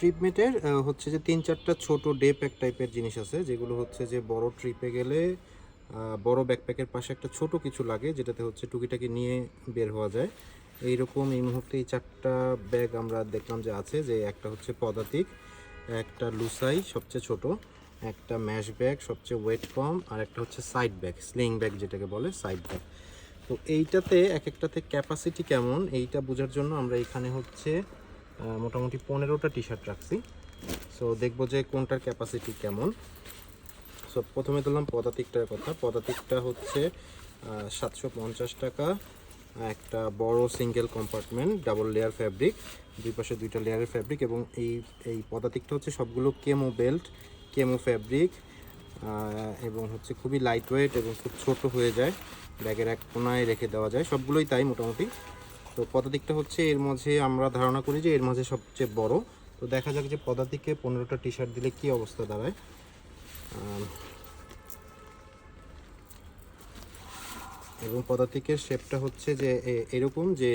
ট্রিপমেটের হচ্ছে যে তিন চারটা ছোট ডে প্যাক টাইপের জিনিস আছে, যেগুলো হচ্ছে যে বড় ট্রিপে গেলে বড় ব্যাকপ্যাকের পাশে একটা ছোট কিছু লাগে, যেটাতে হচ্ছে টুকিটাকি নিয়ে বের হওয়া যায়। এইরকম এই মুহূর্তে এই চারটা ব্যাগ আমরা দেখলাম যে আছে, যে একটা হচ্ছে পদাতিক, একটা লুসাই সবচেয়ে ছোট, একটা ম্যাশ ব্যাগ সবচেয়ে ওয়েট কম, আর একটা হচ্ছে সাইড ব্যাগ স্লিং ব্যাগ যেটাকে বলে সাইড ব্যাগ তো এইটাতে এক একটাতে ক্যাপাসিটি কেমন, এইটা বোঝার জন্য আমরা এখানে হচ্ছে মোটামুটি পনেরোটা টি শার্ট রাখছি। সো দেখব যে কোনটার ক্যাপাসিটি কেমন। সো প্রথমে ধরলাম পদাতিকটার কথা। পদাতিকটা হচ্ছে সাতশো পঞ্চাশ টাকা। একটা বড় single compartment double layer fabric দুই পাশে দুইটা লেয়ারের ফ্যাব্রিক এবং এই এই পদাতিকটা হচ্ছে সবগুলো কেমো বেল্ট কেমো ফ্যাব্রিক এবং হচ্ছে খুবই লাইট ওয়েট এবং খুব ছোট হয়ে যায়। ব্যাগের এক কোনায় রেখে দেওয়া যায়। সবগুলোই তাই মোটামুটি। তো পদাতিকটা হচ্ছে এর মাঝে আমরা ধারণা করি যে এর মাঝে সবচেয়ে বড়। তো দেখা যাক যে পদাতিকে পনেরোটা টি শার্ট দিলে কি অবস্থা দাঁড়ায়। এবং পদাতিকের শেপটা হচ্ছে যে এরকম যে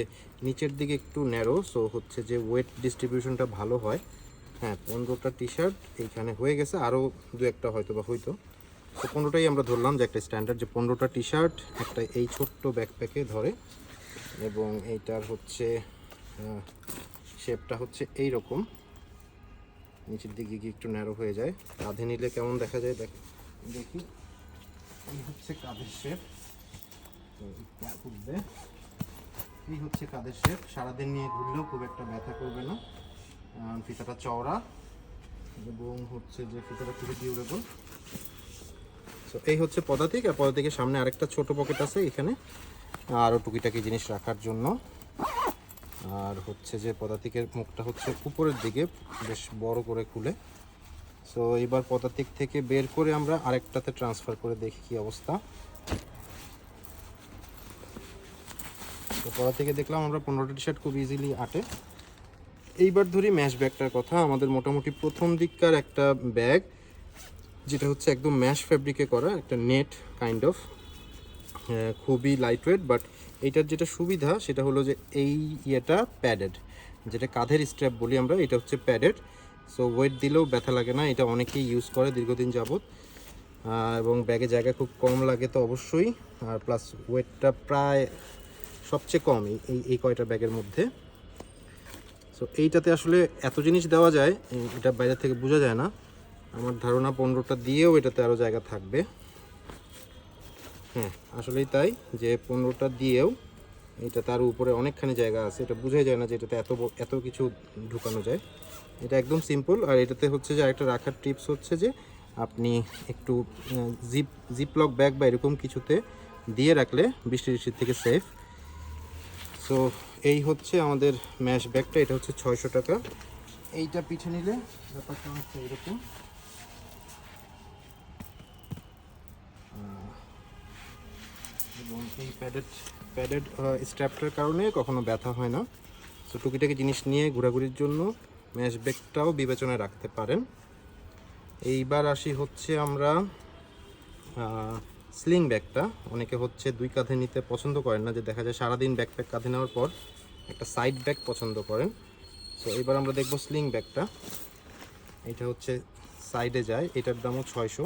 নিচের দিকে একটু ন্যারো সো হচ্ছে যে ওয়েট ডিস্ট্রিবিউশনটা ভালো হয়। হ্যাঁ পনেরোটা টি শার্ট এইখানে হয়ে গেছে আরও দু একটা হয়তো বা হইতো। তো পনেরোটাই আমরা ধরলাম যে একটা স্ট্যান্ডার্ড যে পনেরোটা টি শার্ট একটা এই ছোট্ট ব্যাকপ্যাকে ধরে। এবং এইটার হচ্ছে শেপটা হচ্ছে এই রকম নিচের দিকে গিয়ে একটু ন্যারো হয়ে যায়। কাঁধে নিলে কেমন দেখা যায়? দেখ, দেখি। এই হচ্ছে কাঁধের শেপ তো উঠবে। এই হচ্ছে কাঁধের শেপ সারাদিন নিয়ে ঘুরলেও খুব একটা ব্যথা করবে না। ফিতাটা চওড়া। এবং হচ্ছে যে ফিতাটা খুবই ডিউরেবল তো এই হচ্ছে পদাতিক। আর পদাতিকের সামনে আরেকটা ছোট পকেট আছে এখানে। আরও টুকিটাকি জিনিস রাখার জন্য। আর হচ্ছে যে পদাতিকের মুখটা হচ্ছে উপরের দিকে, বেশ বড় করে খুলে। সো এবার পদাতিক থেকে বের করে আমরা আরেকটাতে ট্রান্সফার করে দেখি কি অবস্থা। তো পদা থেকে দেখলাম আমরা পনেরোটা টি শার্ট খুব ইজিলি আটে। এইবার ধরি ম্যাশ ব্যাগটার কথা। আমাদের মোটামুটি প্রথম দিককার একটা ব্যাগ যেটা হচ্ছে একদম ম্যাশ ফ্যাব্রিকে করা, একটা নেট কাইন্ড অফ খুবই লাইট ওয়েট বাট এইটার যেটা সুবিধা সেটা হলো যে এই ইয়েটা প্যাডেড যেটা কাঁধের স্ট্র্যাপ বলি আমরা এটা হচ্ছে প্যাডেড সো ওয়েট দিলেও ব্যথা লাগে না এটা অনেকেই ইউজ করে দীর্ঘদিন আহ, এবং ব্যাগে জায়গা খুব কম লাগে তো অবশ্যই। আর প্লাস ওয়েটটা প্রায় সবচেয়ে কম এই- এই কয়টা ব্যাগের মধ্যে। সো এইটাতে আসলে এত জিনিস দেওয়া যায় এটা বাইরে থেকে বোঝা যায় না। আমার ধারণা পনেরোটা দিয়েও এটাতে আরও জায়গা থাকবে। হ্যাঁ আসলেই তাই যে পনেরোটা দিয়েও এটা তার উপরে অনেকখানি জায়গা আছে। এটা বোঝাই যায় না যে এটাতে এত এত কিছু ঢুকানো যায়। এটা একদম সিম্পল আর এটাতে হচ্ছে যে একটা রাখার টিপস হচ্ছে যে আপনি একটু জিপ জিপলক ব্যাগ বা এরকম কিছুতে দিয়ে রাখলে বৃষ্টি বৃষ্টির থেকে সেফ সো এই হচ্ছে আমাদের ম্যাশ ব্যাগটা এটা হচ্ছে ছয়শো টাকা। এইটা পিছে নিলে ব্যাপারটা হচ্ছে এরকম। এই প্যাডেড প্যাডেড স্ট্র্যাপটার কারণে কখনো ব্যথা হয় না। সো টুকিটাকি জিনিস নিয়ে ঘোরাঘুরির জন্য ম্যাশ ব্যাগটাও বিবেচনায় রাখতে পারেন। এইবার আসি হচ্ছে আমরা স্লিং ব্যাগটা। অনেকে হচ্ছে দুই কাঁধে নিতে পছন্দ করেন না, যে দেখা যায় সারাদিন ব্যাকপ্যাক কাঁধে নেওয়ার পর একটা সাইড ব্যাগ পছন্দ করেন। সো এবার আমরা দেখব স্লিং ব্যাগটা। এটা হচ্ছে সাইডে যায়, এটার দামও ছয়শো।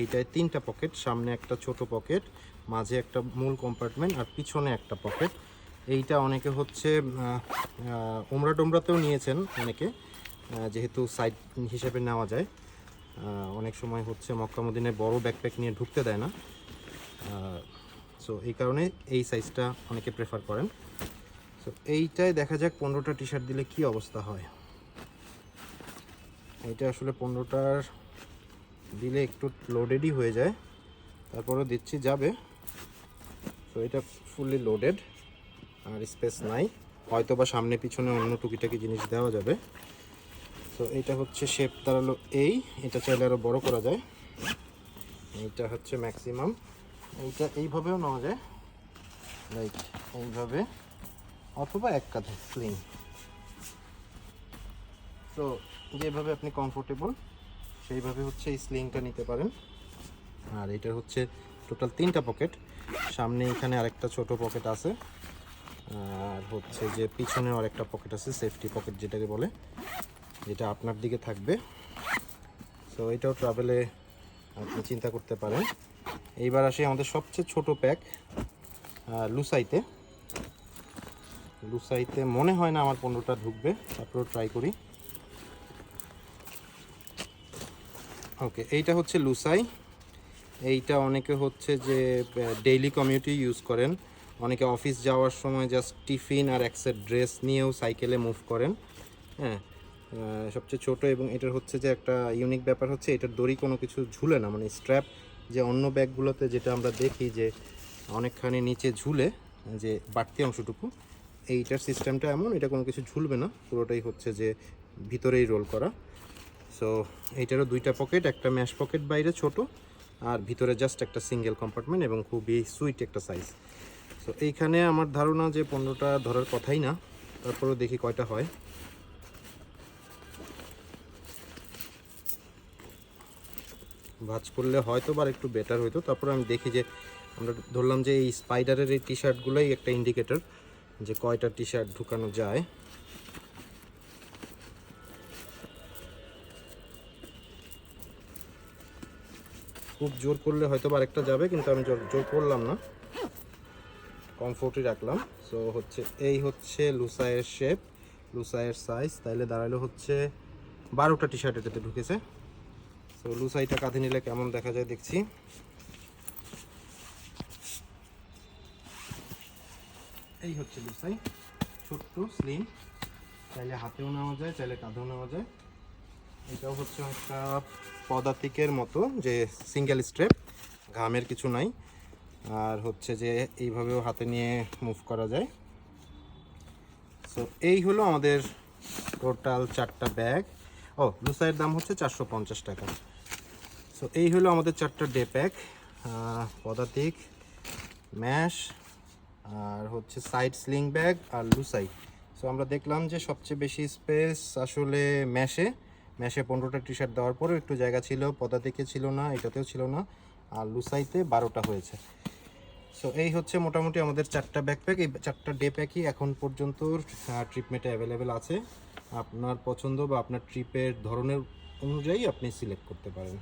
এইটায় তিনটা পকেট, সামনে একটা ছোট পকেট, মাঝে একটা মূল কম্পার্টমেন্ট আর পিছনে একটা পকেট। এইটা অনেকে হচ্ছে ওমরা ডোমরাতেও নিয়েছেন অনেকে যেহেতু সাইড হিসেবে নেওয়া যায়। অনেক সময় হচ্ছে মক্কা মদিনায় বড় ব্যাকপ্যাক নিয়ে ঢুকতে দেয় না। সো এই কারণে এই সাইজটা অনেকে প্রেফার করেন। সো এইটায় দেখা যাক পনেরোটা টি শার্ট দিলে কি অবস্থা হয়। এটা আসলে পনেরোটার দিলে একটু লোডেডই হয়ে যায়। তারপরেও দিচ্ছি যাবে। তো এটা ফুললি লোডেড আর স্পেস নাই। হয়তো বা সামনে পিছনে অন্য টুকিটাকি জিনিস দেওয়া যাবে। তো এটা হচ্ছে শেপ দাঁড়াল এই, এটা চাইলে আরও বড় করা যায়। এইটা হচ্ছে ম্যাক্সিমাম এইটা এইভাবেও নেওয়া যায়। লাইক এইভাবে। অথবা এক কাঁধে স্লিং তো যেভাবে আপনি কমফোর্টেবল সেইভাবে হচ্ছে এই স্লিংটা নিতে পারেন। আর এটা হচ্ছে টোটাল তিনটা পকেট সামনে এখানে আরেকটা ছোট পকেট আছে। আর হচ্ছে যে পিছনেও আরেকটা পকেট আছে সেফটি পকেট যেটাকে বলে, যেটা আপনার দিকে থাকবে। তো এটাও ট্রাভেলে আপনি চিন্তা করতে পারেন। এইবার আসি আমাদের সবচেয়ে ছোট প্যাক লুসাইতে লুসাইতে মনে হয় না আমার পনেরোটা ঢুকবে, তারপরেও ট্রাই করি। ওকে এইটা হচ্ছে লুসাই। এইটা অনেকে হচ্ছে যে ডেইলি কমিউটি ইউজ করেন। অনেকে অফিস যাওয়ার সময় জাস্ট টিফিন আর এক ড্রেস নিয়েও সাইকেলে মুভ করেন। হ্যাঁ সবচেয়ে ছোট এবং এটার হচ্ছে যে একটা ইউনিক ব্যাপার হচ্ছে, এটার দড়ি কোনো কিছু ঝুলে না। মানে স্ট্র্যাপ যে অন্য ব্যাগগুলোতে যেটা আমরা দেখি যে অনেকখানি নিচে ঝুলে, যে বাড়তি অংশটুকু, এইটার সিস্টেমটা এমন, এটা কোনো কিছু ঝুলবে না। পুরোটাই হচ্ছে যে ভিতরেই রোল করা। সো এইটারও দুইটা পকেট একটা ম্যাশ পকেট বাইরে ছোট, আর ভিতরে জাস্ট একটা সিঙ্গেল কম্পার্টমেন্ট এবং খুবই সুইট একটা সাইজ সো এইখানে আমার ধারণা যে পণ্যটা ধরার কথাই না, তারপরেও দেখি কয়টা হয়। ভাজ করলে হয়তো বা একটু বেটার হইতো। তারপরে আমি দেখি যে, আমরা ধরলাম যে এই স্পাইডারের এই টি শার্টগুলোই একটা ইন্ডিকেটর যে কয়টা টি শার্ট ঢুকানো যায়। খুব জোর করলে হয়তো বা আরেকটা যাবে, কিন্তু আমি জোর জোর করলাম না। কমফোর্টই রাখলাম। সো হচ্ছে এই হচ্ছে লুসাইয়ের শেপ লুসাইয়ের সাইজ তাইলে দাঁড়াল হচ্ছে বারোটা টি শার্ট এটাতে ঢুকেছে। সো লুসাইটা কাঁধে নিলে কেমন দেখা যায় দেখছি। এই হচ্ছে লুসাই ছোট্ট স্লিম চাইলে হাতেও নেওয়া যায় চাইলে কাঁধেও নেওয়া যায়। এটাও হচ্ছে একটা পদাতিকের মতো যে সিঙ্গেল স্ট্রেপ ঘামের কিছু নাই। আর হচ্ছে যে এইভাবেও হাতে নিয়ে মুভ করা যায়। সো এই হলো আমাদের টোটাল চারটা ব্যাগ ও লুসাইয়ের দাম হচ্ছে চারশো পঞ্চাশ টাকা। সো এই হলো আমাদের চারটা ডে প্যাক পদাতিক ম্যাশ আর হচ্ছে সাইড স্লিং ব্যাগ আর লুসাই সো আমরা দেখলাম যে সবচেয়ে বেশি স্পেস আসলে ম্যাশে ম্যাশে পনেরোটা টি শার্ট দেওয়ার পরেও একটু জায়গা ছিল, পদাতিকে ছিল না, এটাতেও ছিল না, আর লুসাইতে বারোটা হয়েছে। সো এই হচ্ছে মোটামুটি আমাদের চারটা ব্যাকপ্যাক এই চারটা ডে প্যাকই এখন পর্যন্ত ট্রিপমেটে অ্যাভেলেবেল আছে। আপনার পছন্দ বা আপনার ট্রিপের ধরনের অনুযায়ী আপনি সিলেক্ট করতে পারেন।